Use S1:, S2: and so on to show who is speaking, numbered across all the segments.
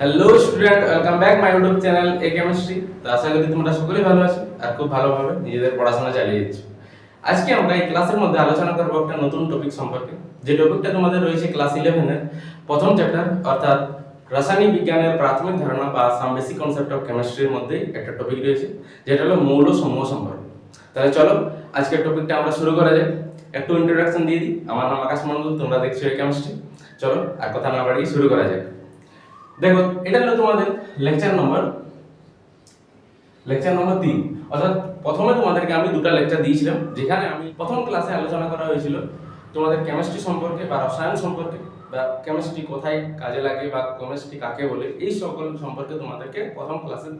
S1: Hello student welcome back my YouTube channel এ chemistry তো আশা করি তোমরা সকলেই ভালো আছো আর খুব ভালোভাবে নিজেদের পড়াশোনা চালিয়ে যাচ্ছ আজকে আমরা এই ক্লাসের মধ্যে আলোচনা করবো একটা নতুন টপিক সম্পর্কে যে টপিকটা তোমাদের রয়েছে ক্লাস ইলেভেনের প্রথম চ্যাপ্টার অর্থাৎ রাসায়নিক বিজ্ঞানের প্রাথমিক ধারণা বা সাম বেসিক কনসেপ্ট অফ কেমিস্ট্রির মধ্যে একটা টপিক রয়েছে যেটা হলো মৌল সমূহ সম্পর্কে তাহলে চলো আজকের টপিকটা আমরা শুরু করা যাক একটু ইন্ট্রোডাকশন দিয়ে দিই আমার নাম আকাশ মন্ডল তোমরা দেখছো এই কেমিস্ট্রি চলো আর কথা না বাড়িয়ে শুরু করা যাক দেখো এটা হলো তোমাদের লেকচার নম্বর লেকচার নম্বর তিন অর্থাৎ প্রথমে তোমাদেরকে আমি দুটো লেকচার দিয়েছিলাম যেখানে আমি প্রথম ক্লাসে আলোচনা করা হয়েছিল তোমাদের কেমিস্ট্রি সম্পর্কে বা রসায়ন সম্পর্কে বা কেমিস্ট্রি কোথায় কাজে লাগে বা কেমিস্ট্রি কাকে বলে এই সকল সম্পর্কে তোমাদেরকে প্রথম ক্লাসে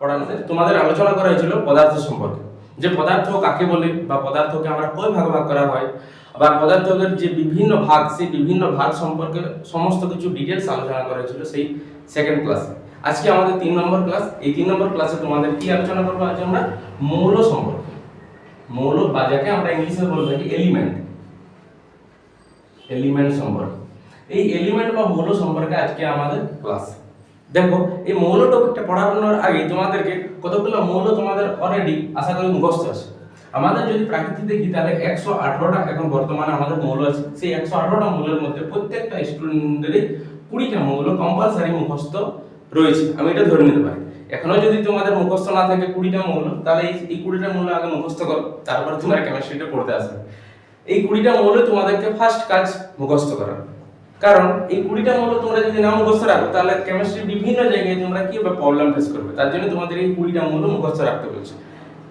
S1: পড়ানোতে তোমাদের আলোচনা করা হয়েছিল পদার্থ সম্পর্কে যে পদার্থ কাকে বলে বা পদার্থকে আমরা কই ভাগ ভাগ করা হয় আবার পদার্থকের যে বিভিন্ন ভাগ সেই বিভিন্ন ভাগ সম্পর্কে সমস্ত কিছু ডিটেলস আলোচনা করা হয়েছিল সেই সেকেন্ড ক্লাসে আজকে আমাদের তিন নম্বর ক্লাস এই তিন নম্বর ক্লাসে তোমাদের কি আলোচনা করবো আজ আমরা মৌল সম্পর্কে মৌল বা যাকে আমরা ইংলিশে বলে থাকি এলিমেন্ট এলিমেন্ট সম্পর্কে এই এলিমেন্ট বা মৌল সম্পর্কে আজকে আমাদের ক্লাস দেখো এই মৌল টপিকটা পড়ানোর আগে তোমাদেরকে কতগুলো মৌল তোমাদের অলরেডি আশা করি মুখস্থ আছে আমাদের যদি প্রাকৃতিক দেখি তাহলে একশো আঠারোটা এখন বর্তমানে আমাদের মৌল আছে সেই একশো আঠারোটা মৌলের মধ্যে প্রত্যেকটা স্টুডেন্টদেরই কুড়িটা মৌল কম্পালসারি মুখস্থ রয়েছে আমি এটা ধরে নিতে পারি এখনো যদি তোমাদের মুখস্থ না থাকে কুড়িটা মৌল তাহলে এই কুড়িটা মৌল আগে মুখস্থ করো তারপর তোমরা কেমিস্ট্রিটা পড়তে আসবে এই কুড়িটা মৌল তোমাদেরকে ফার্স্ট কাজ মুখস্থ করা কারণ এই কুড়িটা মৌল তোমরা যদি না মুখস্থ রাখো তাহলে কেমিস্ট্রি বিভিন্ন জায়গায় তোমরা কি প্রবলেম ফেস করবে তার জন্য তোমাদের এই কুড়িটা মৌল মুখস্থ রাখতে বলছে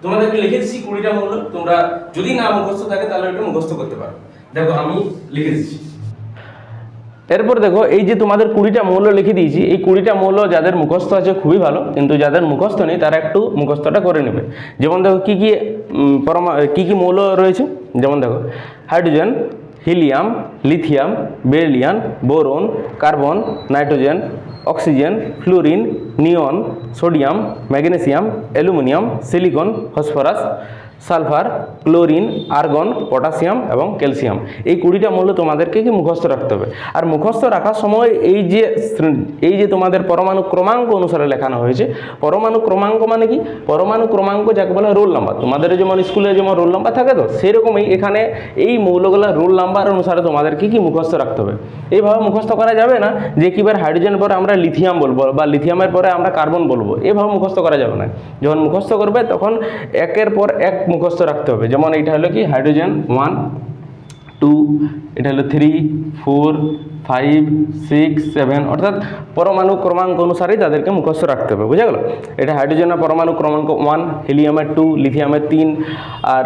S1: তোমাদেরকে লিখে দিচ্ছি কুড়িটা মূল্য তোমরা যদি না মুখস্থ থাকে তাহলে এটা মুখস্থ করতে পারো দেখো আমি লিখে দিচ্ছি এরপর দেখো এই যে তোমাদের কুড়িটা মৌল লিখে দিয়েছি এই কুড়িটা মৌল যাদের মুখস্থ আছে খুবই ভালো কিন্তু যাদের মুখস্থ নেই তারা একটু মুখস্থটা করে নেবে যেমন দেখো কী কী পরমা কী কী মৌল রয়েছে যেমন দেখো hydrogen helium lithium beryllium boron carbon nitrogen oxygen fluorine neon sodium magnesium aluminium, silicon phosphorus sulphur chlorine argon potassium এবং ক্যালসিয়াম এই কুড়িটা মূল্য তোমাদেরকে কি মুখস্থ রাখতে হবে আর মুখস্থ রাখার সময় এই যে এই যে তোমাদের পরমাণু ক্রমাঙ্ক অনুসারে লেখানো হয়েছে পরমাণু ক্রমাঙ্ক মানে কি পরমাণু ক্রমাঙ্ক যাকে বলে রোল নাম্বার তোমাদের যেমন স্কুলে যেমন রোল নাম্বার থাকে তো সেরকমই এখানে এই মৌলগুলো রোল নাম্বার অনুসারে তোমাদেরকে কি মুখস্থ রাখতে হবে এইভাবে মুখস্থ করা যাবে না যে কিবার হাইড্রোজেন পরে আমরা লিথিয়াম বলবো বা লিথিয়ামের পরে আমরা কার্বন বলবো এভাবে মুখস্থ করা যাবে না যখন মুখস্থ করবে তখন একের পর এক মুখস্থ রাখতে হবে যেমন এটা হলো কি হাইড্রোজেন ওয়ান টু এটা হলো three four five six seven অর্থাৎ পরমাণু ক্রমাঙ্ক অনুসারেই তাদেরকে মুখস্থ রাখতে হবে বুঝা গেল এটা হাইড্রোজেনের পরমাণু ক্রমাঙ্ক ওয়ান হিলিয়ামের টু লিথিয়ামের তিন আর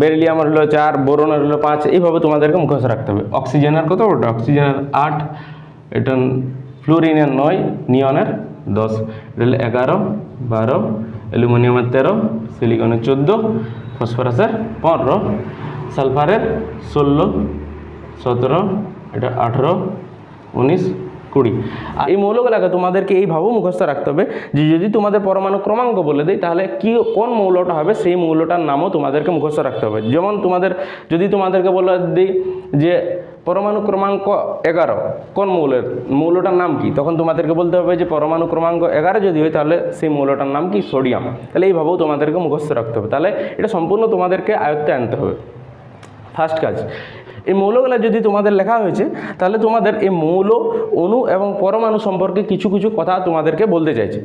S1: বেরিলিয়ামের হলো চার বোরনের হলো পাঁচ এইভাবে তোমাদেরকে মুখস্থ রাখতে হবে অক্সিজেনের কত ওটা অক্সিজেনের আট এটা ফ্লোরিনের নয় নিয়নের দশ এটা এগারো বারো অ্যালুমিনিয়ামের তেরো সিলিকনের চোদ্দো ফসফরাসের পনেরো সালফারের ষোলো সতেরো এটা আঠেরো উনিশ কুড়ি আর এই মৌলগুলোকে তোমাদেরকে এইভাবেও মুখস্থ রাখতে হবে যে যদি তোমাদের পরমাণু ক্রমাঙ্ক বলে দেয় তাহলে কি কোন মৌলটা হবে সেই মৌলটার নামও তোমাদেরকে মুখস্থ রাখতে হবে যেমন তোমাদের যদি তোমাদেরকে বলে দিই যে পরমাণু ক্রমাঙ্ক এগারো কোন মৌলের মৌলটার নাম কি তখন তোমাদেরকে বলতে হবে যে পরমাণু ক্রমাঙ্ক এগারো যদি হয় তাহলে সেই মৌলটার নাম কি সোডিয়াম তাহলে এইভাবেও তোমাদেরকে মুখস্থ রাখতে হবে তাহলে এটা সম্পূর্ণ তোমাদেরকে আয়ত্তে আনতে হবে ফার্স্ট কাজ এই মৌলগুলো যদি তোমাদের লেখা হয়েছে তাহলে তোমাদের এই মৌল অণু এবং পরমাণু সম্পর্কে কিছু কিছু কথা তোমাদেরকে বলতে চাইছে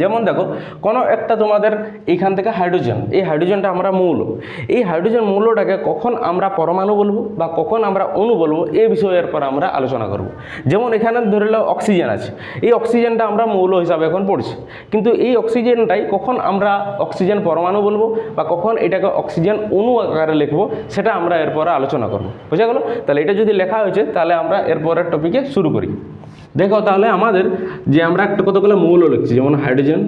S1: যেমন দেখো কোনো একটা তোমাদের এইখান থেকে হাইড্রোজেন এই হাইড্রোজেনটা আমরা মৌল এই হাইড্রোজেন মৌলটাকে কখন আমরা পরমাণু বলবো বা কখন আমরা অণু বলবো এই বিষয়ের পর আমরা আলোচনা করব। যেমন এখানে ধরে নাও অক্সিজেন আছে এই অক্সিজেনটা আমরা মৌল হিসাবে এখন পড়ছি কিন্তু এই অক্সিজেনটাই কখন আমরা অক্সিজেন পরমাণু বলবো বা কখন এটাকে অক্সিজেন অণু আকারে লিখবো সেটা আমরা এরপরে আলোচনা করব বোঝা গেল তাহলে এটা যদি লেখা হয়েছে তাহলে আমরা এরপরের টপিকে শুরু করি দেখো তাহলে আমাদের যে আমরা একটা কতগুলো মৌল লিখছি যেমন hydrogen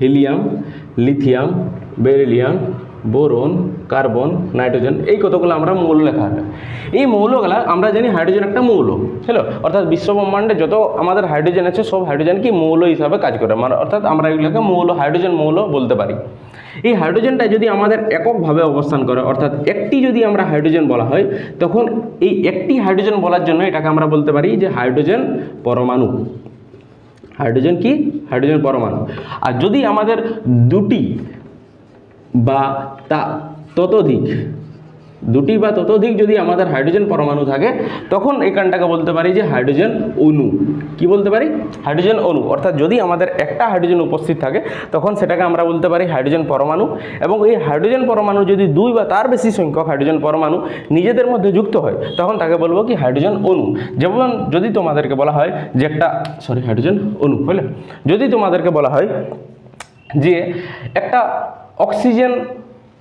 S1: helium lithium beryllium boron carbon nitrogen এই কতগুলো আমরা মৌল লেখা হবে এই মৌলগুলা আমরা জানি হাইড্রোজেন একটা মৌল হ্যালো অর্থাৎ বিশ্বব্রহ্মাণ্ডে যত আমাদের হাইড্রোজেন আছে সব হাইড্রোজেন কি মৌল হিসাবে কাজ করে মানে অর্থাৎ আমরা এগুলোকে মৌল হাইড্রোজেন মৌল বলতে পারি এই হাইড্রোজেনটা যদি আমাদের এককভাবে অবস্থান করে অর্থাৎ একটি যদি আমরা হাইড্রোজেন বলা হয় তখন এই একটি হাইড্রোজেন বলার জন্য এটাকে আমরা বলতে পারি যে হাইড্রোজেন পরমাণু হাইড্রোজেন কি হাইড্রোজেন পরমাণু আর যদি আমাদের দুটি বা তা ততোধিক দুটি বা ততোধিক যদি আমাদের হাইড্রোজেন পরমাণু থাকে তখন এখানটাকে বলতে পারি যে হাইড্রোজেন অণু কি বলতে পারি হাইড্রোজেন অণু অর্থাৎ যদি আমাদের একটা হাইড্রোজেন উপস্থিত থাকে তখন সেটাকে আমরা বলতে পারি হাইড্রোজেন পরমাণু এবং এই হাইড্রোজেন পরমাণু যদি দুই বা তার বেশি সংখ্যক হাইড্রোজেন পরমাণু নিজেদের মধ্যে যুক্ত হয় তখন তাকে বলবো কি হাইড্রোজেন অণু যেমন যদি তোমাদেরকে বলা হয় যে একটা সরি হাইড্রোজেন অণু বুঝলে যদি তোমাদেরকে বলা হয় যে একটা অক্সিজেন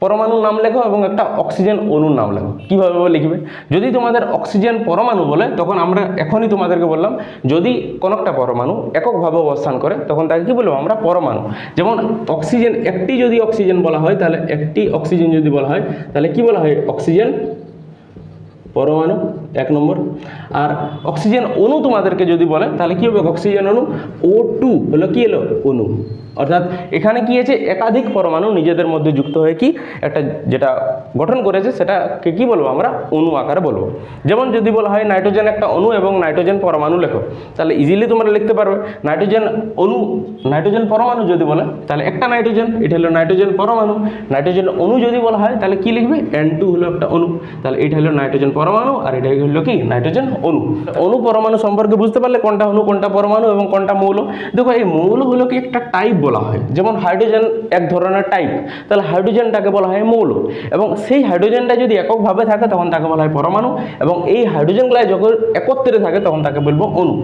S1: পরমাণুর নাম লেখো এবং একটা অক্সিজেন অণুর নাম লেখো কীভাবে লিখবে যদি তোমাদের অক্সিজেন পরমাণু বলে তখন আমরা এখনই তোমাদেরকে বললাম যদি কোনো একটা পরমাণু এককভাবে অবস্থান করে তখন তাকে কী বলবো আমরা পরমাণু যেমন অক্সিজেন একটি যদি অক্সিজেন বলা হয় তাহলে একটি অক্সিজেন যদি বলা হয় তাহলে কি বলা হয় অক্সিজেন পরমাণু এক নম্বর আর অক্সিজেন অণু তোমাদেরকে যদি বলে তাহলে কী হবে অক্সিজেন অণু ও টু হলো কী এলো অণু অর্থাৎ এখানে কী হয়েছে একাধিক পরমাণু নিজেদের মধ্যে যুক্ত হয়ে কি একটা যেটা গঠন করেছে সেটাকে কি বলবো আমরা অণু আকারে বলবো যেমন যদি বলা হয় নাইট্রোজেন একটা অণু এবং নাইট্রোজেন পরমাণু লেখো তাহলে ইজিলি তোমরা লিখতে পারবে নাইট্রোজেন অণু নাইট্রোজেন পরমাণু যদি বলে তাহলে একটা নাইট্রোজেন এটা হলো নাইট্রোজেন পরমাণু নাইট্রোজেন অণু যদি বলা হয় তাহলে কী লিখবে এন টু হলো একটা অণু তাহলে এটা হলো নাইট্রোজেন পরমাণু আর এটা হলো কি নাইট্রোজেন অনু অনু পরমাণু সম্পর্কে বুঝতে পারলে কোনটা হলো কোনটা পরমাণু এবং কোনটা মৌল দেখো এই মৌল কি একটা টাইপ বলা হয় যেমন হাইড্রোজেন এক ধরনের টাইপ তাহলে হাইড্রোজেনটাকে বলা হয় মৌল এবং সেই হাইড্রোজেনটা যদি এককভাবে থাকে তখন তাকে বলা হয় পরমাণু এবং এই হাইড্রোজেনগুলো যখন একত্রে থাকে তখন তাকে বলবো অনু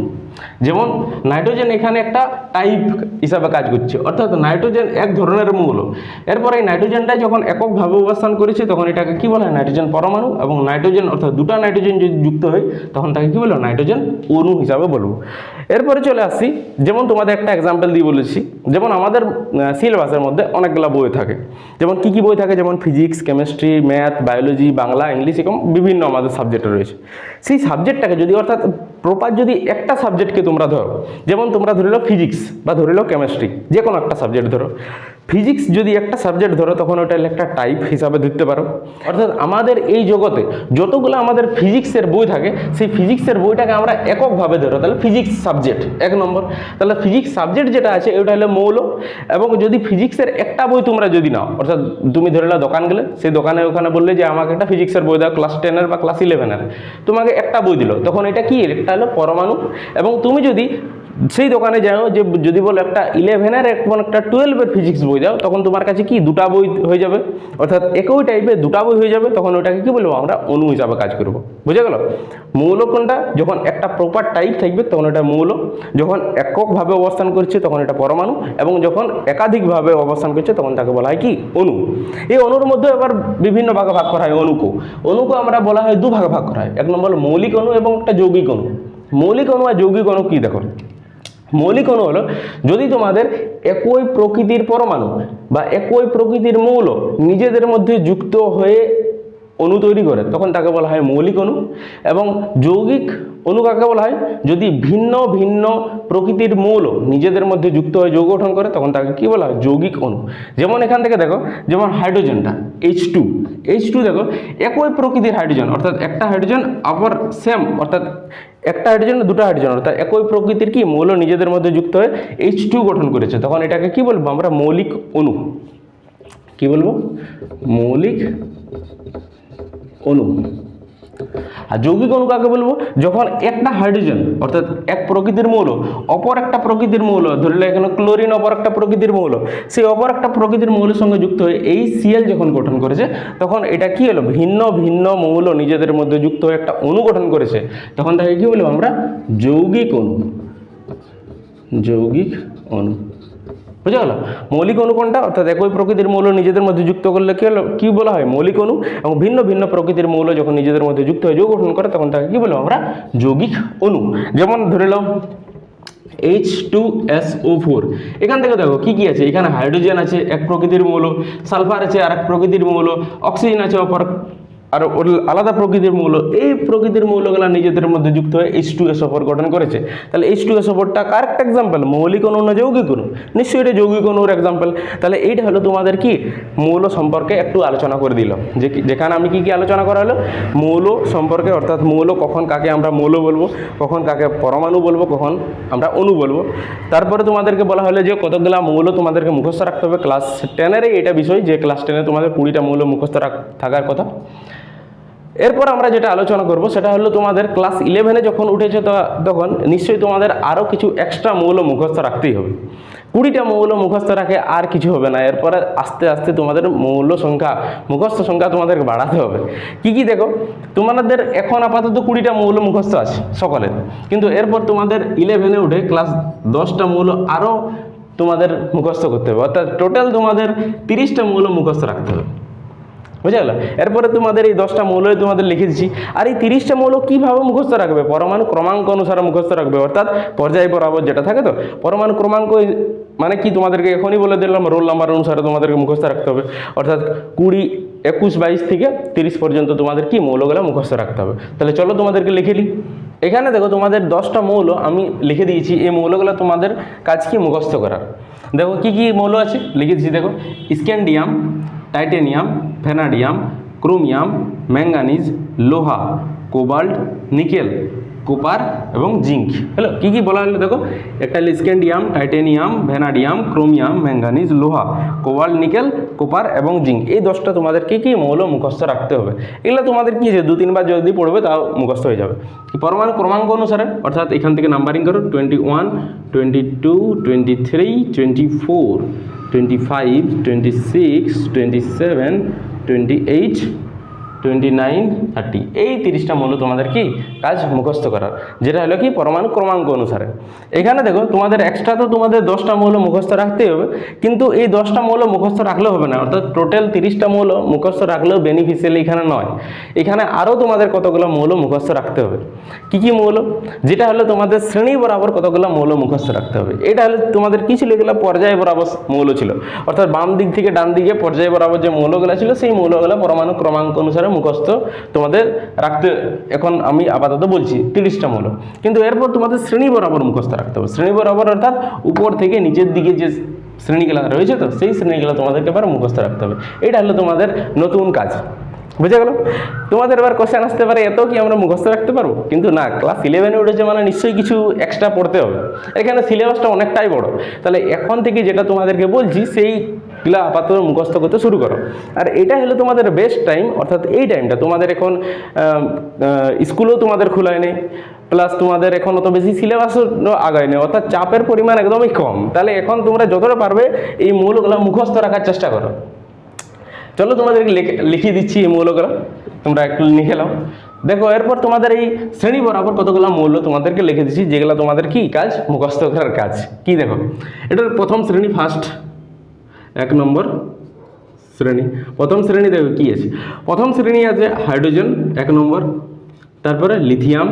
S1: যেমন নাইট্রোজেন এখানে একটা টাইপ হিসাবে কাজ করছে অর্থাৎ নাইট্রোজেন এক ধরনের মৌল এরপরে এই নাইট্রোজেনটা যখন এককভাবে অবস্থান করেছে তখন এটাকে কি বলা হয় নাইট্রোজেন পরমাণু এবং নাইট্রোজেন অর্থাৎ দুটা নাইট্রোজেন যদি যুক্ত হয় তখন তাকে কি বলবো নাইট্রোজেন অণু হিসাবে বলবো এরপরে চলে আসছি যেমন তোমাদের একটা এক্সাম্পল দিয়ে বলেছি যেমন আমাদের সিলেবাসের মধ্যে অনেকগুলো বই থাকে যেমন কি কি বই থাকে যেমন physics chemistry math biology Bangla English এরকম বিভিন্ন আমাদের সাবজেক্ট রয়েছে সেই সাবজেক্টটাকে যদি অর্থাৎ প্রপার যদি একটা সাবজেক্টকে তোমরা ধরো যেমন তোমরা ধরে ফিজিক্স বা ধরে লো কেমিস্ট্রি যে কোনো একটা সাবজেক্ট ধরো ফিজিক্স যদি একটা সাবজেক্ট ধরো তখন ওটা একটা টাইপ হিসাবে ধরতে পারো অর্থাৎ আমাদের এই জগতে যতগুলো আমাদের ফিজিক্সের বই থাকে সেই ফিজিক্সের বইটাকে আমরা এককভাবে ধরো তাহলে ফিজিক্স সাবজেক্ট এক নম্বর তাহলে ফিজিক্স সাবজেক্ট যেটা আছে ওটা হলো মৌল এবং যদি ফিজিক্সের একটা বই তোমরা যদি নাও অর্থাৎ তুমি ধরে দোকান গেলে সেই দোকানে ওখানে বললে যে আমাকে একটা ফিজিক্সের বই দাও ক্লাস টেনের বা ক্লাস ইলেভেনের তোমাকে একটা বই দিল তখন এটা কি এটা হলো পরমাণু এবং তুমি যদি সেই দোকানে যাও যে যদি বলো একটা ইলেভেনের এবং একটা টুয়েলভের ফিজিক্স বই যাও তখন তোমার কাছে কি দুটা বই হয়ে যাবে অর্থাৎ একই টাইপের দুটা বই হয়ে যাবে তখন ওটাকে কি বলবো আমরা অনু হিসাবে কাজ করব বুঝে গেল মৌল কোনটা যখন একটা প্রপার টাইপ থাকবে তখন এটা মৌল যখন এককভাবে অবস্থান করছে তখন এটা পরমাণু এবং যখন একাধিকভাবে অবস্থান করছে তখন তাকে বলা হয় কি অনু এই অণুর মধ্যে আবার বিভিন্ন ভাগে ভাগ করা হয় অণুকে অণুকে আমরা বলা হয় দু ভাগে ভাগ করা হয় এক নম্বর মৌলিক অনু এবং একটা যৌগিক অণু মৌলিক অনু আর যৌগিক অনু কি দেখো মৌলিক অণু হলো যদি তোমাদের একই প্রকৃতির পরমাণু বা একই প্রকৃতির মৌল নিজেদের মধ্যে যুক্ত হয়ে অণু তৈরি করে তখন তাকে বলা হয় মৌলিক অনু এবং যৌগিক অনু কাকে বলা হয় যদি ভিন্ন ভিন্ন প্রকৃতির মৌল নিজেদের মধ্যে যুক্ত হয়ে যৌগ গঠন করে তখন তাকে কি বলা হয় যৌগিক অনু যেমন এখান থেকে দেখো যেমন হাইড্রোজেনটা এইচ টু এইচ টু দেখো একই প্রকৃতির হাইড্রোজেন অর্থাৎ একটা হাইড্রোজেন আবার সেম অর্থাৎ একটা হাইড্রোজেন দুটো হাইড্রোজেন অর্থাৎ একই প্রকৃতির কি মৌল নিজেদের মধ্যে যুক্ত হয়ে এইচ টু গঠন করেছে তখন এটাকে কি বলবো আমরা মৌলিক অনু কি বলবো মৌলিক অনু আর যৌগিক অনু কাকে বলবো যখন একটা হাইড্রোজেন অর্থাৎ এক প্রকৃতির মৌল অপর একটা প্রকৃতির মৌল ধরলে এখানে ক্লোরিন অপর একটা প্রকৃতির মৌল সেই অপর একটা প্রকৃতির মৌলের সঙ্গে যুক্ত হয়ে এই সিএল যখন গঠন করেছে তখন এটা কি হলো ভিন্ন ভিন্ন মৌল নিজেদের মধ্যে যুক্ত হয়ে একটা অনু গঠন করেছে তখন তাকে কি বলবো আমরা যৌগিক অনু যৌগিক অনু বুঝে গেল মৌলিক অনু কোনটা অর্থাৎ একই প্রকৃতির মৌল নিজেদের মধ্যে যুক্ত করলে কী হলো কী বলা হয় মৌলিক অনু এবং ভিন্ন ভিন্ন প্রকৃতির মৌল যখন নিজেদের মধ্যে যুক্ত হয় যোগ গঠন করে তখন তাকে কী বলবো আমরা যৌগিক অনু যেমন ধরে নাও H two S O four এখান থেকে দেখো কী কী আছে এখানে হাইড্রোজেন আছে এক প্রকৃতির মৌল সালফার আছে আর এক প্রকৃতির মৌল অক্সিজেন আছে অপর আর আলাদা প্রকৃতির মৌল এই প্রকৃতির মৌলগুলো নিজেদের মধ্যে যুক্ত হয়ে এইচ টু এস অপর গঠন করেছে তাহলে এইচ টু এস অপরটা কারেক্ট এক্সাম্পল মৌলিক অনু না যৌগিক অনু নিশ্চয়ই এটা যৌগিক অনুর এক্সাম্পল তাহলে এইটা হলো তোমাদের কি মৌল সম্পর্কে একটু আলোচনা করে দিল যে যেখানে আমি কি কি আলোচনা করা হলো মৌল সম্পর্কে অর্থাৎ মৌল কখন কাকে আমরা মৌল বলবো কখন কাকে পরমাণু বলবো কখন আমরা অনু বলবো তারপরে তোমাদেরকে বলা হলো যে কতগুলো মৌল তোমাদেরকে মুখস্থ রাখতে হবে ক্লাস টেনেরই এটা বিষয় যে ক্লাস টেনে তোমাদের কুড়িটা মৌল মুখস্থ থাকার কথা এরপর আমরা যেটা আলোচনা করব সেটা হলো তোমাদের ক্লাস ইলেভেনে যখন উঠেছে তখন নিশ্চয়ই তোমাদের আরও কিছু এক্সট্রা মৌল মুখস্থ রাখতেই হবে কুড়িটা মৌল মুখস্থ রাখে আর কিছু হবে না এরপরে আস্তে আস্তে তোমাদের মৌল সংখ্যা মুখস্থ সংখ্যা তোমাদের বাড়াতে হবে কি কি দেখো তোমাদের এখন আপাতত কুড়িটা মৌল মুখস্থ আছে সকলের কিন্তু এরপর তোমাদের ইলেভেনে উঠে ক্লাস দশটা মৌল আরও তোমাদের মুখস্থ করতে হবে অর্থাৎ টোটাল তোমাদের তিরিশটা মৌল মুখস্থ রাখতে হবে বুঝা গেল এরপরে তোমাদের এই দশটা মৌলই তোমাদের লিখে দিচ্ছি আর এই তিরিশটা মৌল কীভাবে মুখস্থ রাখবে পরমাণু ক্রমাঙ্ক অনুসারে মুখস্থ রাখবে অর্থাৎ পর্যায় বরাবর যেটা থাকে তো পরমাণু ক্রমাঙ্ক মানে কি তোমাদেরকে এখনই বলে দিলাম রোল নাম্বার অনুসারে তোমাদেরকে মুখস্থ রাখতে হবে অর্থাৎ কুড়ি একুশ বাইশ থেকে তিরিশ পর্যন্ত তোমাদের কি মৌলগুলো মুখস্থ রাখতে হবে তাহলে চলো তোমাদেরকে লিখে নিই এখানে দেখো তোমাদের দশটা মৌল আমি লিখে দিয়েছি এই মৌলগুলো তোমাদের কাজ কি মুখস্থ করার দেখো কি কি মৌল আছে লিখে দিচ্ছি দেখো scandium titanium vanadium chromium manganese লোহা কোবাল্ট নিকেল কোপার এবং জিঙ্ক হলো কী কী বলা হলো দেখো একটা scandium titanium vanadium chromium manganese লোহা কোবাল্ট নিকেল কোপার এবং জিঙ্ক এই দশটা তোমাদের কী কী মৌল মুখস্থ রাখতে হবে এগুলো তোমাদের কী যে দু তিনবার যদি পড়বে তাও মুখস্থ হয়ে যাবে পরমাণু ক্রমাঙ্ক অনুসারে অর্থাৎ এখান থেকে নাম্বারিং করো twenty one twenty two twenty three twenty four twenty five twenty six twenty seven twenty eight twenty nine thirty এই তিরিশটা মূল্য তোমাদের কি কাজ মুখস্থ করার যেটা হলো কি পরমাণু ক্রমাঙ্ক অনুসারে এখানে দেখো তোমাদের এক্সট্রা তো তোমাদের দশটা মৌল মুখস্থ রাখতেই হবে কিন্তু এই দশটা মৌল মুখস্থ রাখলে হবে না অর্থাৎ টোটাল তিরিশটা মৌল মুখস্থ রাখলেও বেনিফিশিয়াল এখানে নয় এখানে আরও তোমাদের কতগুলো মৌল মুখস্থ রাখতে হবে কি কি মৌল যেটা হলো তোমাদের শ্রেণী বরাবর কতগুলো মৌল মুখস্থ রাখতে হবে এটা হলো তোমাদের কী ছিল এগুলো পর্যায় বরাবর মৌল ছিল অর্থাৎ বাম দিক থেকে ডান দিকে পর্যায় বরাবর যে মৌলগুলো ছিল সেই মৌলগুলো পরমাণু ক্রমাঙ্ক অনুসারে মুখস্থ তোমাদের রাখতে এখন আমি আপাতত বলছি তিরিশটা মূলক কিন্তু এরপর তোমাদের শ্রেণী বরাবর মুখস্থ রাখতে হবে শ্রেণী বরাবর অর্থাৎ উপর থেকে নিচের দিকে যে শ্রেণীগুলা রয়েছে তো সেই শ্রেণীগুলো তোমাদেরকে এবার মুখস্থ রাখতে হবে এটা হলো তোমাদের নতুন কাজ বুঝে গেল তোমাদের এবার কোশ্চেন আসতে পারে এত কি আমরা মুখস্থ রাখতে পারবো কিন্তু না ক্লাস ইলেভেনে উঠেছে মানে নিশ্চয়ই কিছু এক্সট্রা পড়তে হবে এখানে সিলেবাসটা অনেকটাই বড় তাহলে এখন থেকে যেটা তোমাদেরকে বলছি সেই এগুলো আপাতত মুখস্থ করতে শুরু করো আর এটা হলো তোমাদের বেস্ট টাইম অর্থাৎ এই টাইমটা তোমাদের এখন স্কুলও তোমাদের খোলা নেই প্লাস তোমাদের এখন অত বেশি সিলেবাসও আগায় নেই অর্থাৎ চাপের পরিমাণ একদমই কম তাহলে এখন তোমরা যতটা পারবে এই মৌলগুলো মুখস্থ রাখার চেষ্টা করো চলো তোমাদের লিখিয়ে দিচ্ছি এই মৌলগুলো তোমরা একটু লিখে নাও দেখো এরপর তোমাদের এই শ্রেণী বরাবর কতগুলো মৌল তোমাদেরকে লিখে দিচ্ছি যেগুলো তোমাদের কি কাজ মুখস্থ করার কাজ কি দেখো এটার প্রথম শ্রেণী ফার্স্ট এক নম্বর শ্রেণী প্রথম শ্রেণী দেখো কী আছে প্রথম শ্রেণী আছে হাইড্রোজেন এক নম্বর তারপরে lithium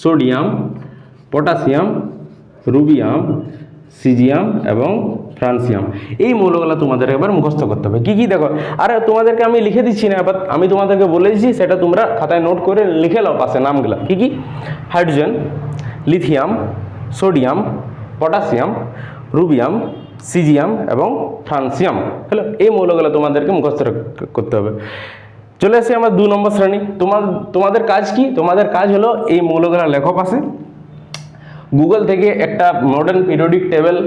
S1: sodium potassium rubidium caesium এবং ফ্রান্সিয়াম এই মৌলগুলো তোমাদেরকে এবার মুখস্থ করতে হবে কী কী দেখো আর তোমাদেরকে আমি লিখে দিচ্ছি না এবার আমি তোমাদেরকে বলেছি সেটা তোমরা খাতায় নোট করে লিখে লও পাশে নামগুলো কী কী hydrogen lithium sodium potassium rubidium caesium এবং ফ্রান্সিয়াম হলো এই মৌলগুলো তোমাদেরকে মুখস্থ করতে হবে চলে আসি আমার দু নম্বর শ্রেণী তোমার তোমাদের কাজ কি তোমাদের কাজ হলো এই মৌলগুলো লেখক আছে গুগল থেকে একটা মডার্ন পিরিয়ডিক টেবিল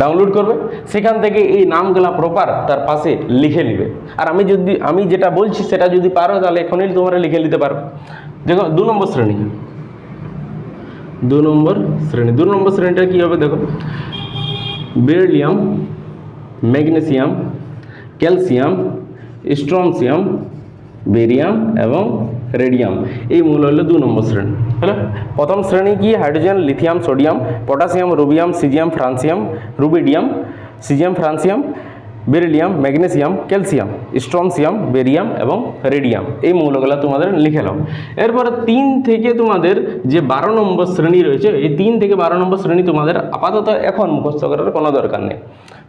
S1: ডাউনলোড করবে সেখান থেকে এই নামগুলা প্রপার তার পাশে লিখে নেবে আর আমি যদি আমি যেটা বলছি সেটা যদি পারো তাহলে এখনই তোমরা লিখে নিতে পারো দেখো দু নম্বর শ্রেণী দু নম্বর শ্রেণী দু নম্বর শ্রেণীটা কী হবে দেখো beryllium magnesium calcium strontium barium এবং রেডিয়াম এই মূল হলো দু নম্বর শ্রেণী হলো প্রথম শ্রেণী কি hydrogen lithium sodium potassium rubidium caesium francium rubidium caesium francium beryllium magnesium calcium strontium barium এবং রেডিয়াম এই মৌলগুলো তোমাদের লিখে নাও এরপর তিন থেকে তোমাদের যে বারো নম্বর শ্রেণী রয়েছে এই তিন থেকে বারো নম্বর শ্রেণী তোমাদের আপাতত এখন মুখস্থ করার কোনো দরকার নেই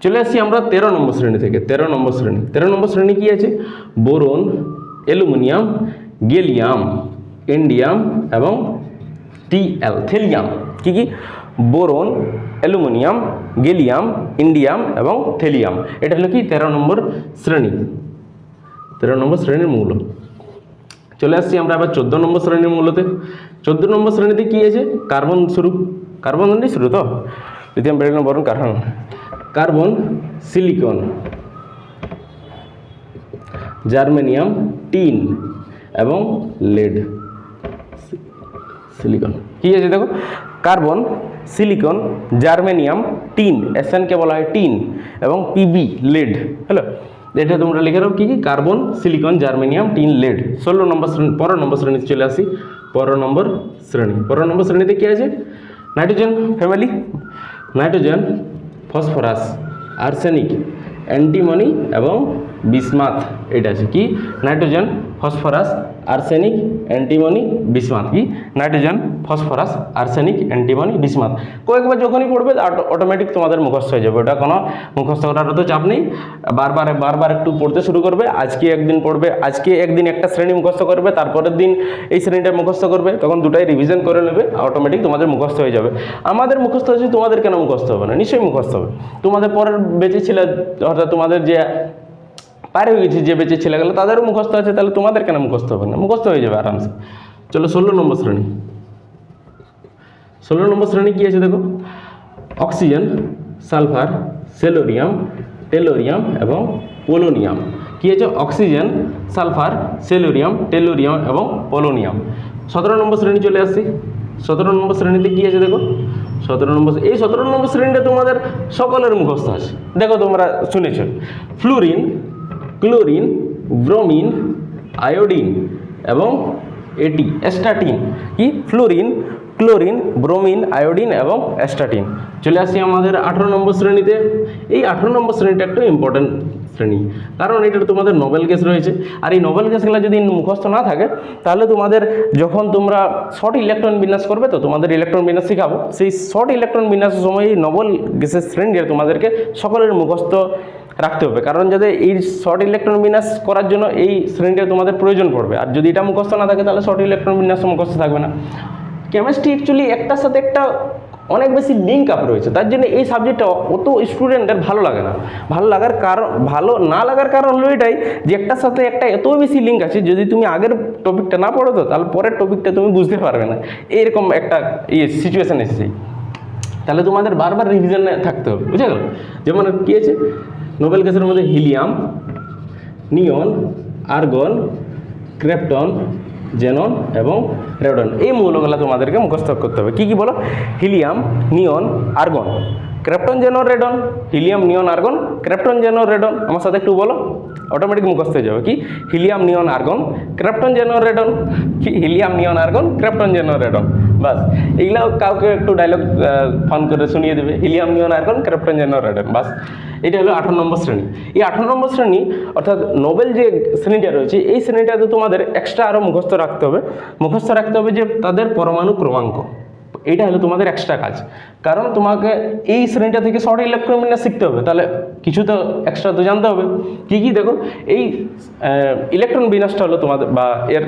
S1: চলে আসছি আমরা তেরো নম্বর শ্রেণী থেকে তেরো নম্বর শ্রেণী তেরো নম্বর শ্রেণী কী আছে বোরন অ্যালুমিনিয়াম গেলিয়াম ইন্ডিয়াম এবং টিএল থেলিয়াম কী কী বোরন অ্যালুমিনিয়াম গেলিয়াম ইন্ডিয়াম এবং থেলিয়াম এটা হলো কি তেরো নম্বর শ্রেণী তেরো নম্বর শ্রেণীর মূল চলে আসছি আমরা আবার চোদ্দো নম্বর শ্রেণীর মূলতে চোদ্দো নম্বর শ্রেণীতে কী আছে কার্বন শুরু কার্বন ধরেই শুরু তো লিথিয়াম বেরিয়াম বরং carbon carbon silicon germanium tin এবং লেড সিলিকন কী আছে দেখো কার্বন সিলিকন জার্মেনিয়াম টিন এসএনকে বলা হয় টিন এবং পিবি লেড হ্যালো এটা তোমরা লিখে রাখো কী কী carbon silicon germanium tin lead ষোলো নম্বর শ্রেণী পর নম্বর শ্রেণীতে চলে আসি পনেরো নম্বর শ্রেণী পনেরো নম্বর শ্রেণীতে কী আছে nitrogen family nitrogen phosphorus arsenic antimony এবং বিসমাথ এটা আছে কি nitrogen phosphorus arsenic antimony bismuth কি nitrogen phosphorus arsenic antimony bismuth কয়েকবার যখনই পড়বে অটোমেটিক তোমাদের মুখস্থ হয়ে যাবে ওটা কোনো মুখস্থ করার তো চাপ নেই বারবার বারবার একটু পড়তে শুরু করবে আজকে একদিন পড়বে আজকে একদিন একটা শ্রেণী মুখস্থ করবে তারপরের দিন এই শ্রেণীটা মুখস্থ করবে তখন দুটাই রিভিশন করে নেবে অটোমেটিক তোমাদের মুখস্থ হয়ে যাবে আমাদের মুখস্থ হয়েছে তোমাদের কেন মুখস্থ হবে না নিশ্চয়ই মুখস্থ হবে তোমাদের পরের বেঁচে ছিল অর্থাৎ তোমাদের যে পারে গেছে যে বেঁচে ছেলেগুলো তাদেরও মুখস্থ আছে তাহলে তোমাদের কেন মুখস্থ হবে না মুখস্থ হয়ে যাবে আরামসে চলো ষোলো নম্বর শ্রেণী ষোলো নম্বর শ্রেণী কী আছে দেখো অক্সিজেন সালফার সেলোরিয়াম টেলোরিয়াম এবং পোলোনিয়াম কী আছে অক্সিজেন সালফার সেলোরিয়াম টেলোরিয়াম এবং পোলোনিয়াম সতেরো নম্বর শ্রেণী চলে আসছি সতেরো নম্বর শ্রেণীতে কী আছে দেখো সতেরো নম্বর এই সতেরো নম্বর শ্রেণীটা তোমাদের সকলের মুখস্থ আছে দেখো তোমরা শুনেছ ফ্লুরিন ক্লোরিন ব্রোমিন আয়োডিন এবং এটি অ্যাস্টাটিন কি ফ্লোরিন ক্লোরিন ব্রোমিন আয়োডিন এবং অ্যাস্টাটিন চলে আসি আমাদের আঠারো নম্বর শ্রেণীতে এই আঠেরো নম্বর শ্রেণীটা একটু ইম্পর্টেন্ট শ্রেণী কারণ এটা তোমাদের নোবেল গ্যাস রয়েছে আর এই নোবেল গ্যাসগুলো যদি মুখস্থ না থাকে তাহলে তোমাদের যখন তোমরা শর্ট ইলেকট্রন বিন্যাস করবে তো তোমাদের ইলেকট্রন বিন্যাস শিখাবো সেই শর্ট ইলেকট্রন বিন্যাসের সময় এই নোবেল গ্যাসের শ্রেণীটা তোমাদেরকে সকলের মুখস্থ রাখতে হবে কারণ যাতে এই শর্ট ইলেকট্রন বিন্যাস করার জন্য এই শ্রেণীটা তোমাদের প্রয়োজন পড়বে আর যদি এটা মুখস্থ না থাকে তাহলে শর্ট ইলেকট্রন বিন্যাস মুখস্থ থাকবে না কেমিস্ট্রি অ্যাকচুয়ালি একটার সাথে একটা অনেক বেশি লিঙ্ক আপ রয়েছে তার জন্য এই সাবজেক্টটা অত স্টুডেন্টের ভালো লাগে না ভালো লাগার কারণ ভালো না লাগার কারণ হলো এটাই যে একটার সাথে একটা এত বেশি লিঙ্ক আছে যদি তুমি আগের টপিকটা না পড়ো তো তাহলে পরের টপিকটা তুমি বুঝতে পারবে না এরকম একটা ইয়ে সিচুয়েশান এসেছে তাহলে তোমাদের বারবার রিভিশনে থাকতে হবে বুঝে গেল যেমন কী আছে নোবেল গ্যাসের মধ্যে helium neon argon krypton xenon এবং রেডন এই মৌলগুলো তোমাদেরকে মুখস্থ করতে হবে কী কী বলো helium neon argon krypton xenon radon helium neon argon krypton xenon radon আমার সাথে একটু বলো অটোমেটিক মুখস্থ হয়ে যাবে কি helium neon argon krypton xenon radon কি helium neon argon krypton xenon radon বাস এইগুলা কাউকে একটু ডায়লগ ফান করে শুনিয়ে দেবে হিলিয়াম নিয়ন আয়রন ক্যাপ্টেন জেনারেটন বাস এটা হলো আঠারো নম্বর শ্রেণী এই আঠারো নম্বর শ্রেণী অর্থাৎ নোবেল যে শ্রেণীটা রয়েছে এই শ্রেণীটাতে তোমাদের এক্সট্রা আরও মুখস্থ রাখতে হবে মুখস্থ রাখতে হবে যে তাদের পরমাণু ক্রমাঙ্ক এটা হলো তোমাদের এক্সট্রা কাজ কারণ তোমাকে এই শ্রেণীটা থেকে শর্ট ইলেকট্রোমিটার শিখতে হবে তাহলে কিছু তো এক্সট্রা তো জানতে হবে কি কি দেখো এই ইলেকট্রন বিন্যাসটা হলো তোমাদের বা এর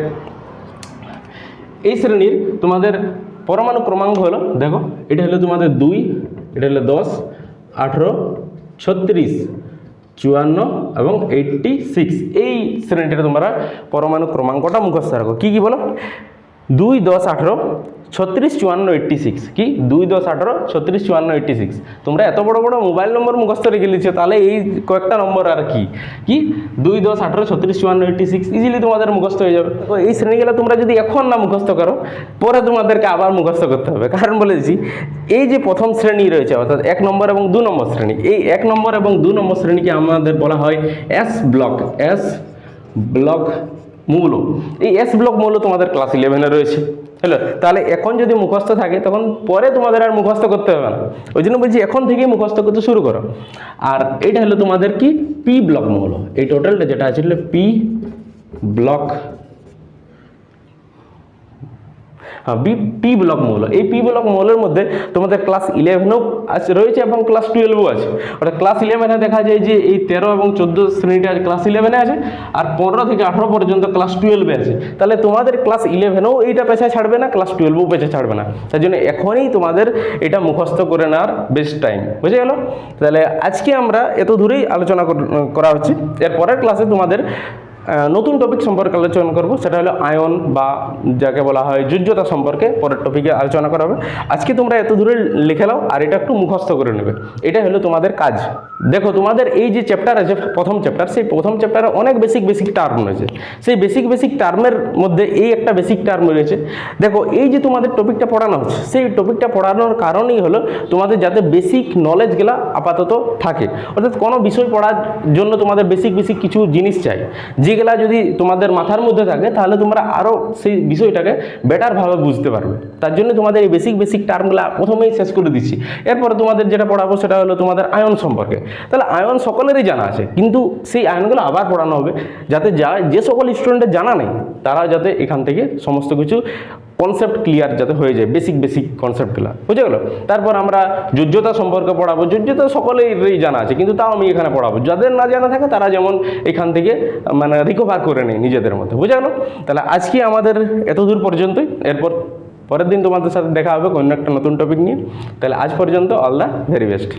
S1: এই শ্রেণীর তোমাদের পরমাণু ক্রমাঙ্ক হলো দেখো এটা হলো তোমাদের দুই এটা হলো দশ আঠেরো ছত্রিশ চুয়ান্ন এবং এইটটি সিক্স এই শ্রেণীটা তোমরা পরমাণু ক্রমাঙ্কটা মুখস্থ রাখো কী কী বলো দুই দশ আঠেরো ছত্রিশ চুয়ান্ন এইট্টি সিক্স কি দুই দশ আঠারো ছত্রিশ চুয়ান্ন এইট্টি সিক্স তোমরা এত বড় বড় মোবাইল নম্বর মুখস্থ রেখে লিখছো তাহলে এই কয়েকটা নম্বর আর কি কি দুই দশ আঠারো ছত্রিশ চুয়ান্ন এইটটি সিক্স ইজিলি তোমাদের মুখস্থ হয়ে যাবে তো এই শ্রেণীগুলো তোমরা যদি এখন না মুখস্থ করো পরে তোমাদেরকে আবার মুখস্থ করতে হবে কারণ বলেছি এই যে প্রথম শ্রেণী রয়েছে অর্থাৎ এক নম্বর এবং দু নম্বর শ্রেণী এই এক নম্বর এবং দু নম্বর শ্রেণীকে আমাদের বলা হয় এস ব্লক এস ব্লক মৌল এই এস ব্লক মৌল তোমাদের ক্লাস ইলেভেনে রয়েছে হ্যালো তাহলে এখন যদি মুখস্থ থাকে তখন পরে তোমাদের আর মুখস্থ করতে হবে না ওই জন্য বলছি এখন থেকেই মুখস্থ করতে শুরু করো আর এটা হলো তোমাদের কি পি ব্লক মৌল এই টোটালটা যেটা আছে পি ব্লক পি ব্লক মৌল এই পি ব্লক মৌলের মধ্যে তোমাদের ক্লাস ইলেভেনও রয়েছে এবং ক্লাস টুয়েলভও আছে অর্থাৎ ক্লাস ইলেভেনে দেখা যায় যে এই তেরো এবং চোদ্দো শ্রেণীটা ক্লাস ইলেভেনে আছে আর পনেরো থেকে আঠারো পর্যন্ত ক্লাস টুয়েলভে আছে তাহলে তোমাদের ক্লাস ইলেভেনও এইটা পেছায় ছাড়বে না ক্লাস টুয়েলভও পেছায় ছাড়বে না তার জন্য এখনই তোমাদের এটা মুখস্থ করে নেওয়ার বেস্ট টাইম বুঝে গেল তাহলে আজকে আমরা এত দূরেই আলোচনা করা হচ্ছে এরপরের ক্লাসে তোমাদের নতুন টপিক সম্পর্কে আলোচনা করব সেটা হলো আয়ন বা যাকে বলা হয় যুজ্যতা সম্পর্কে পরের টপিকে আলোচনা করা হবে আজকে তোমরা এত দূরে লিখে নাও আর এটা একটু মুখস্থ করে নেবে এটা হলো তোমাদের কাজ দেখো তোমাদের এই যে চ্যাপ্টার আছে প্রথম চ্যাপ্টার সেই প্রথম চ্যাপ্টারে অনেক বেসিক বেসিক টার্ম রয়েছে সেই বেসিক বেসিক টার্মের মধ্যে এই একটা বেসিক টার্ম রয়েছে দেখো এই যে তোমাদের টপিকটা পড়ানো হচ্ছে সেই টপিকটা পড়ানোর কারণই হলো তোমাদের যাতে বেসিক নলেজগুলো আপাতত থাকে অর্থাৎ কোনো বিষয় পড়ার জন্য তোমাদের বেসিক বেসিক কিছু জিনিস চাই যে লজিক্যালা যদি তোমাদের মাথার মধ্যে থাকে তাহলে তোমরা আরও সেই বিষয়টাকে বেটারভাবে বুঝতে পারবে তার জন্য তোমাদের এই বেসিক বেসিক টার্মগুলো প্রথমেই শেষ করে দিচ্ছি এরপরে তোমাদের যেটা পড়াবো সেটা হলো তোমাদের আয়ন সম্পর্কে তাহলে আয়ন সকলেরই জানা আছে কিন্তু সেই আয়নগুলো আবার পড়ানো হবে যাতে যা যে সকল স্টুডেন্টের জানা নেই তারা যাতে এখান থেকে সমস্ত কিছু কনসেপ্ট ক্লিয়ার যাতে হয়ে যায় বেসিক বেসিক কনসেপ্টগুলো বুঝে গেল তারপর আমরা যোগ্যতা সম্পর্কে পড়াবো যোগ্যতা সকলেরই জানা আছে কিন্তু তাও আমি এখানে পড়াবো যাদের না জানা থাকে তারা যেমন এখান থেকে মানে রিকভার করে নেয় নিজেদের মধ্যে বুঝে গেল তাহলে আজকে আমাদের এত দূর পর্যন্তই এরপর পরের দিন তোমাদের সাথে দেখা হবে অন্য একটা নতুন টপিক নিয়ে তাহলে আজ পর্যন্ত অল দ্য ভেরি বেস্ট